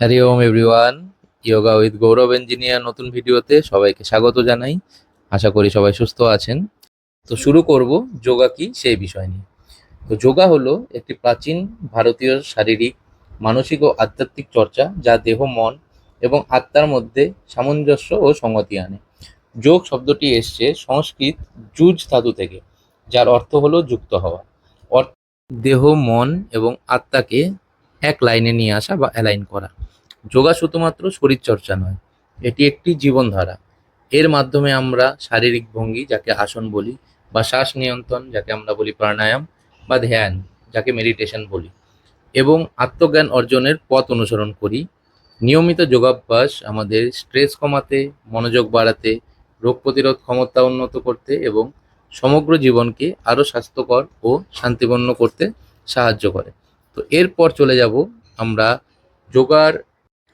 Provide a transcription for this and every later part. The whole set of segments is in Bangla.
Hari Om everyone, yoga with Gaurav engineer নতুন ভিডিওতে সবাইকে স্বাগত জানাই। আশা করি সবাই সুস্থ আছেন। তো শুরু করব যোগা কি সেই বিষয় নিয়ে। তো যোগা হলো একটি প্রাচীন ভারতীয় শারীরিক, মানসিক ও আধ্যাত্মিক চর্চা যা দেহ, মন এবং আত্মার মধ্যে সামঞ্জস্য ও সংগতি আনে। যোগ শব্দটি এসছে সংস্কৃত যুজ ধাতু থেকে, যার অর্থ হলো যুক্ত হওয়া। দেহ, মন এবং আত্মাকে এক লাইনে নিয়ে আসা বা অ্যালাইন করা। যোগা শুধুমাত্র শরীরচর্চা নয়, এটি একটি জীবনধারা। এর মাধ্যমে আমরা শারীরিক ভঙ্গি, যাকে আসন বলি, বা শ্বাস নিয়ন্ত্রণ, যাকে আমরা বলি প্রাণায়াম, বা ধ্যান, যাকে মেডিটেশন বলি, এবং আত্মজ্ঞান অর্জনের পথ অনুসরণ করি। নিয়মিত যোগাভ্যাস আমাদের স্ট্রেস কমাতে, মনোযোগ বাড়াতে, রোগ প্রতিরোধ ক্ষমতা উন্নত করতে, এবং সমগ্র জীবনকে আরও স্বাস্থ্যকর ও শান্তিপূর্ণ করতে সাহায্য করে। তো এরপর চলে যাব আমরা যোগার,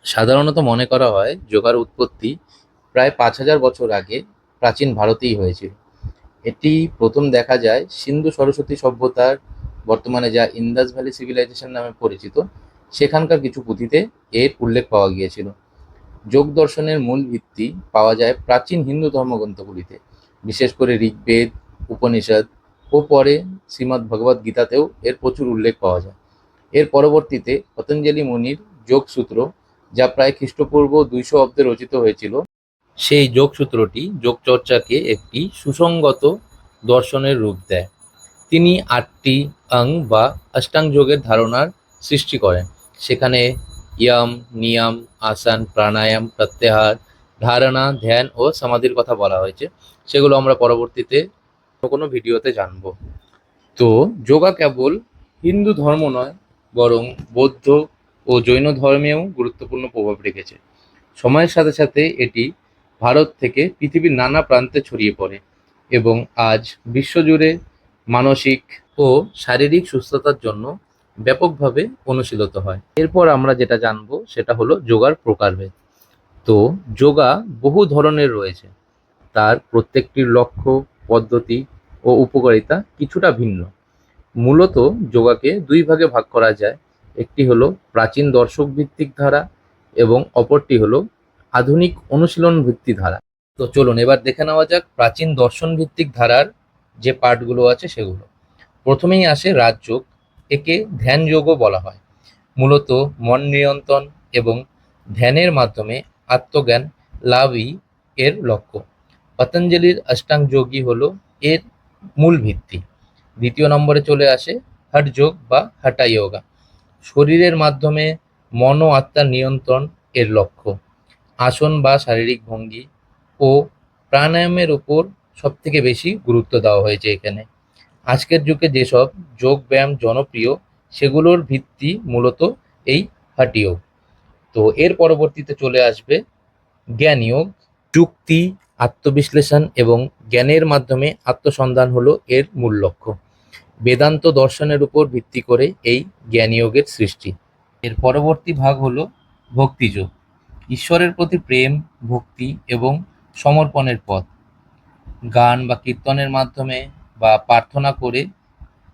সাধারণত মনে করা হয় যোগার উৎপত্তি প্রায় পাঁচ হাজার বছর আগে প্রাচীন ভারতেই হয়েছিল। এটি প্রথম দেখা যায় সিন্ধু সরস্বতী সভ্যতার বর্তমানে যা ইন্দাস ভ্যালি সিভিলাইজেশন নামে পরিচিত, সেখানকার কিছু পুঁথিতে এর উল্লেখ পাওয়া গিয়েছিল। যোগ দর্শনের মূল ভিত্তি পাওয়া যায় প্রাচীন হিন্দু ধর্মগ্রন্থগুলিতে, বিশেষ করে ঋগ্বেদ, উপনিষদ ও পরে শ্রীমদ্ ভগবদ্ গীতাতেও এর প্রচুর উল্লেখ পাওয়া যায়। এর পরবর্তীতে পতঞ্জলি মুনির যোগসূত্র, যা প্রায় খ্রিস্টপূর্ব দুইশো অব্দে রচিত হয়েছিল। সেই যোগসূত্রটি যোগচর্চাকে একটি সুসংগত দর্শনের রূপ দেয়। তিনি আটটি অং বা অষ্টাং যোগের ধারণার সৃষ্টি করেন। সেখানে ইয়ম, নিয়ম, আসন, প্রাণায়াম, প্রত্যাহার, ধারণা, ধ্যান ও সমাধির কথা বলা হয়েছে। সেগুলো আমরা পরবর্তীতে কোনো ভিডিওতে জানব। তো যোগা কেবল হিন্দু ধর্ম নয় বরং বৌদ্ধ ও জৈন ধর্মেও গুরুত্বপূর্ণ প্রভাব রেখেছে। সময়ের সাথে সাথে এটি ভারত থেকে পৃথিবীর নানা প্রান্তে ছড়িয়ে পড়ে এবং আজ বিশ্বজুড়ে মানসিক ও শারীরিক সুস্থতার জন্য ব্যাপকভাবে অনুশীলিত হয়। এরপর আমরা যেটা জানব সেটা হলো যোগার প্রকারভেদ। তো যোগা বহু ধরনের রয়েছে। তার প্রত্যেকটির লক্ষ্য, পদ্ধতি ও উপকারিতা কিছুটা ভিন্ন। মূলত যোগাকে দুই ভাগে ভাগ করা যায়। একটি হলো প্রাচীন দর্শক ভিত্তিক ধারা এবং অপরটি হলো আধুনিক অনুশীলন ভিত্তিক ধারা। তো চলুন এবার দেখে নেওয়া যাক প্রাচীন দর্শন ভিত্তিক ধারার যে পার্টগুলো আছে সেগুলো। প্রথমেই আসে রাজযোগ একে ধ্যান যোগও বলা হয়। মূলত মন নিয়ন্ত্রণ এবং ধ্যানের মাধ্যমে আত্মজ্ঞান লাভই এর লক্ষ্য। পতঞ্জলির অষ্টাং যোগী হলো এর মূল ভিত্তি। দ্বিতীয় নম্বরে চলে আসে হঠ যোগ বা হাটা যোগা শরীরের মাধ্যমে মন ও আত্মার নিয়ন্ত্রণ এর লক্ষ্য। আসন বা শারীরিক ভঙ্গি ও প্রাণায়ামের উপর সবথেকে বেশি গুরুত্ব দেওয়া হয়েছে এখানে। আজকের যুগে যেসব যোগ ব্যায়াম জনপ্রিয়, সেগুলোর ভিত্তি মূলত এই হাটিয়োগ তো এর পরবর্তীতে চলে আসবে জ্ঞান যোগ যুক্তি, আত্মবিশ্লেষণ এবং জ্ঞানের মাধ্যমে আত্মসন্ধান হলো এর মূল লক্ষ্য। বেদান্ত দর্শনের উপর ভিত্তি করে এই জ্ঞানযোগের সৃষ্টি। এর পরবর্তী ভাগ হলো ভক্তিযোগ। ঈশ্বরের প্রতি প্রেম, ভক্তি এবং সমর্পণের পথ। গান বা কীর্তনের মাধ্যমে বা প্রার্থনা করে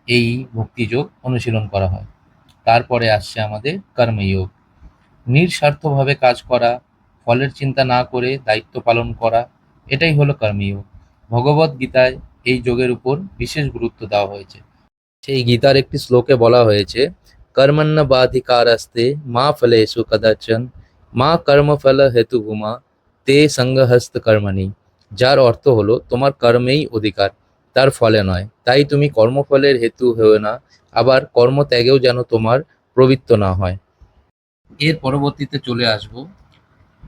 এই ভক্তিযোগ অনুশীলন করা হয়। তারপরে আসছে আমাদের কর্মযোগ। নিঃস্বার্থভাবে কাজ করা, ফলের চিন্তা না করে দায়িত্ব পালন করা, এটাই হলো কর্মযোগ। ভগবত গীতায় এই যোগের উপর বিশেষ গুরুত্ব দেওয়া হয়েছে। সেই গীতার একটি শ্লোকে বলা হয়েছে কর্মণ্য বাধিকারাস্তে মা ফলেষু কদাচন, মা কর্মফল হেতুভূমা তে সঙ্গহস্ত কর্মণি যার অর্থ হলো, তোমার কর্মেই অধিকার, তার ফলে নয়। তাই তুমি কর্মফলের হেতু হয়েও না, আবার কর্মত্যাগেও যেন তোমার প্রবৃত্ত না হয়। এর পরবর্তীতে চলে আসব,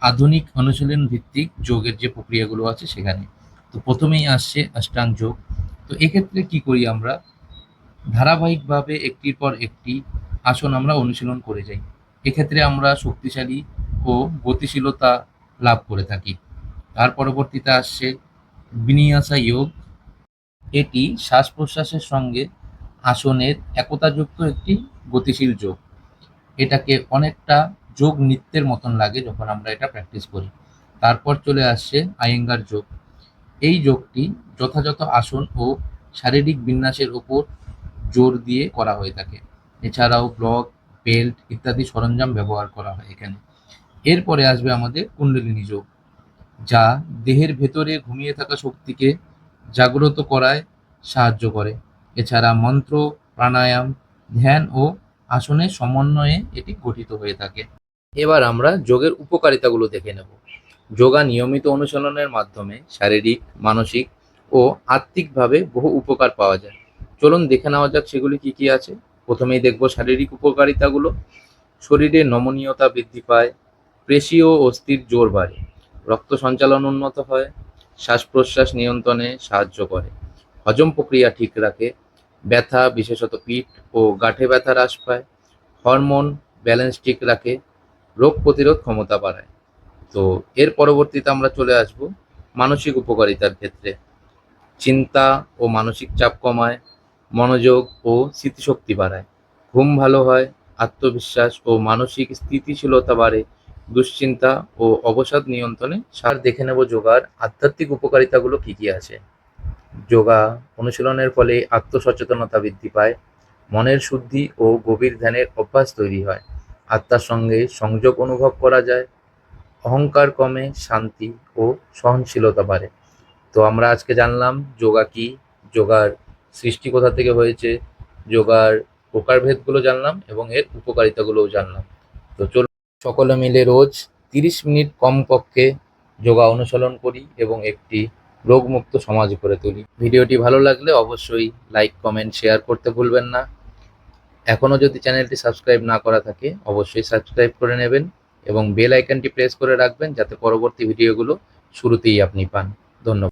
আধুনিক অনুশীলন ভিত্তিক যোগের যে প্রক্রিয়াগুলো আছে সেখানে। তো প্রথমেই আসছে অষ্টাং যোগ। তো এক্ষেত্রে কি করি আমরা? ধারাবাহিকভাবে একটির পর একটি আসন আমরা অনুশীলন করে যাই। এক্ষেত্রে আমরা শক্তিশালী ও গতিশীলতা লাভ করে থাকি। তার পরবর্তীতে আসছে বিনিয়াসা যোগ। এটি শ্বাস প্রশ্বাসের সঙ্গে আসনের একতাযুক্ত একটি গতিশীল যোগ। এটাকে অনেকটা যোগ নৃত্যের মতন লাগে যখন আমরা এটা প্র্যাকটিস করি। তারপর চলে আসছে আয়েঙ্গার যোগ। এই যোগটি যথাযথ আসন ও শারীরিক বিন্যাসের উপর জোর দিয়ে করা হয়ে থাকে। এছাড়াও ব্লক, বেল্ট ইত্যাদি সরঞ্জাম ব্যবহার করা হয় এখানে। এরপরে আসবে আমাদের কুণ্ডলিনী যোগ, যা দেহের ভেতরে ঘুমিয়ে থাকা শক্তিকে জাগ্রত করায় সাহায্য করে। এছাড়া মন্ত্র, প্রাণায়াম, ধ্যান ও আসনের সমন্বয়ে এটি গঠিত হয়ে থাকে। এবার আমরা যোগের উপকারিতাগুলো দেখে নেব। যোগা নিয়মিত অনুশীলনের মাধ্যমে শারীরিক, মানসিক ও আত্মিকভাবে বহু উপকার পাওয়া যায়। চলুন দেখে নেওয়া যাক সেগুলি কি কি আছে। প্রথমেই দেখব শারীরিক উপকারিতাগুলো। শরীরে নমনীয়তা বৃদ্ধি পায় পেশি ও অস্থির জোর বাড়ে, রক্ত সঞ্চালন উন্নত হয় শ্বাস প্রশ্বাস নিয়ন্ত্রণে সাহায্য করে, হজম প্রক্রিয়া ঠিক রাখে, ব্যথা, বিশেষত পিঠ ও গাঁঠে ব্যথা হ্রাস পায়, হরমোন ব্যালেন্স ঠিক রাখে, রোগ প্রতিরোধ ক্ষমতা বাড়ায়। তো এর পরবর্তীতে আমরা চলে আসব মানসিক উপকারিতার ক্ষেত্রে। চিন্তা ও মানসিক চাপ কমায় মনোযোগ ও স্মৃতিশক্তি বাড়ায়। ঘুম ভালো হয়, আত্মবিশ্বাস ও মানসিক স্থিতিশীলতা বাড়ে, দুশ্চিন্তা ও অবসাদ নিয়ন্ত্রণে সার দেখে নেব যোগার আধ্যাত্মিক উপকারিতাগুলো কী কী আছে। যোগা অনুশীলনের ফলে আত্মসচেতনতা বৃদ্ধি পায়, মনের শুদ্ধি ও গভীর ধ্যানের অভ্যাস তৈরি হয়, আত্মার সঙ্গে সংযোগ অনুভব করা যায়, অহংকার কমে, শান্তি ও সহনশীলতা বাড়ে। তো আমরা আজকে জানলাম, যোগা কি? যোগার সৃষ্টি কোথা থেকে হয়েছে, যোগার, প্রকারভেদগুলো জানলাম এবং এর উপকারিতাগুলোও জানলাম। তো চলুন, সকলে মিলে রোজ তিরিশ মিনিট কমপক্ষে যোগা অনুসরণ করি এবং একটি রোগমুক্ত সমাজ করে তুলি। ভিডিওটি ভালো লাগলে অবশ্যই লাইক, কমেন্ট, শেয়ার করতে ভুলবেন না। এখনও যদি চ্যানেলটি সাবস্ক্রাইব না করা থাকে, অবশ্যই সাবস্ক্রাইব করে নেবেন এবং বেল আইকনটি প্রেস করে রাখবেন যাতে পরবর্তী ভিডিওগুলো শুরুতেই আপনি পান। ধন্যবাদ।